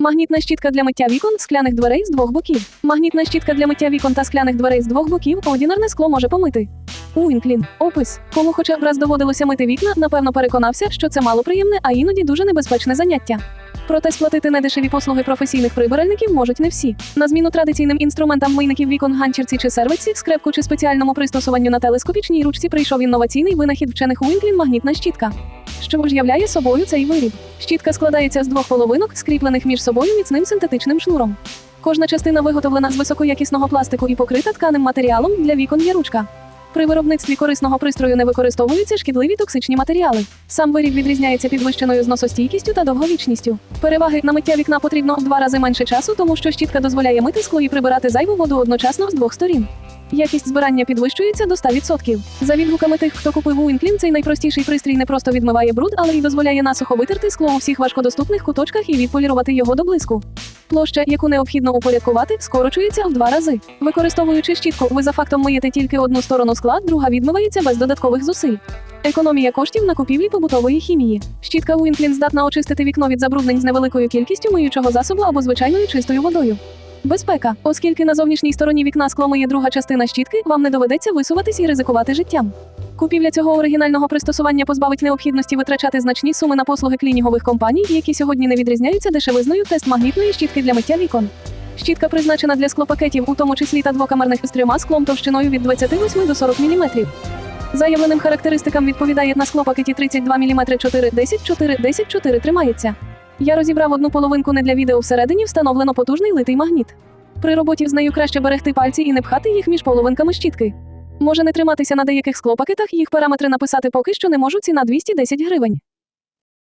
Магнітна щітка для миття вікон, скляних дверей з двох боків. Магнітна щітка для миття вікон та скляних дверей з двох боків одінарне скло може помити. Уінклін. Опис. Кому хоча б раз доводилося мити вікна, напевно переконався, що це малоприємне, а іноді дуже небезпечне заняття. Проте сплатити недешеві послуги професійних прибиральників можуть не всі. На зміну традиційним інструментам мийників вікон, ганчірці чи сервиці, скрепку чи спеціальному пристосуванню на телескопічній ручці прийшов інноваційний винахід вчених Уінклін магнітна щітка. Що ж являє собою цей виріб? Щітка складається з двох половинок, скріплених між собою міцним синтетичним шнуром. Кожна частина виготовлена з високоякісного пластику і покрита тканим матеріалом для вікон є ручка. При виробництві корисного пристрою не використовуються шкідливі токсичні матеріали. Сам виріб відрізняється підвищеною зносостійкістю та довговічністю. Переваги на миття вікна потрібно в два рази менше часу, тому що щітка дозволяє мити скло і прибирати зайву воду одночасно з двох сторін. Якість збирання підвищується до 100%. За відгуками тих, хто купив Уінклін, цей найпростіший пристрій не просто відмиває бруд, але й дозволяє насухо витерти скло у всіх важкодоступних куточках і відполірувати його до блиску. Площа, яку необхідно упорядкувати, скорочується в два рази. Використовуючи щітку, ви за фактом миєте тільки одну сторону скла, друга відмивається без додаткових зусиль. Економія коштів на купівлі побутової хімії. Щітка Уінклін здатна очистити вікно від забруднень з невеликою кількістю миючого засобу або звичайною чистою водою. Безпека, оскільки на зовнішній стороні вікна скло миє друга частина щітки, вам не доведеться висуватись і ризикувати життям. Купівля цього оригінального пристосування позбавить необхідності витрачати значні суми на послуги клінінгових компаній, які сьогодні не відрізняються дешевизною тест магнітної щітки для миття вікон. Щітка призначена для склопакетів, у тому числі та двокамерних з трьома склом товщиною від 28 до 40 мм. Заявленим характеристикам відповідає на склопакеті 32 мм 4 10 4 10 4 тримається. Я розібрав одну половинку не для відео всередині встановлено потужний литий магніт. При роботі з нею краще берегти пальці і не пхати їх між половинками щітки. Може не триматися на деяких склопакетах, їх параметри написати поки що не можу ціна 210 гривень.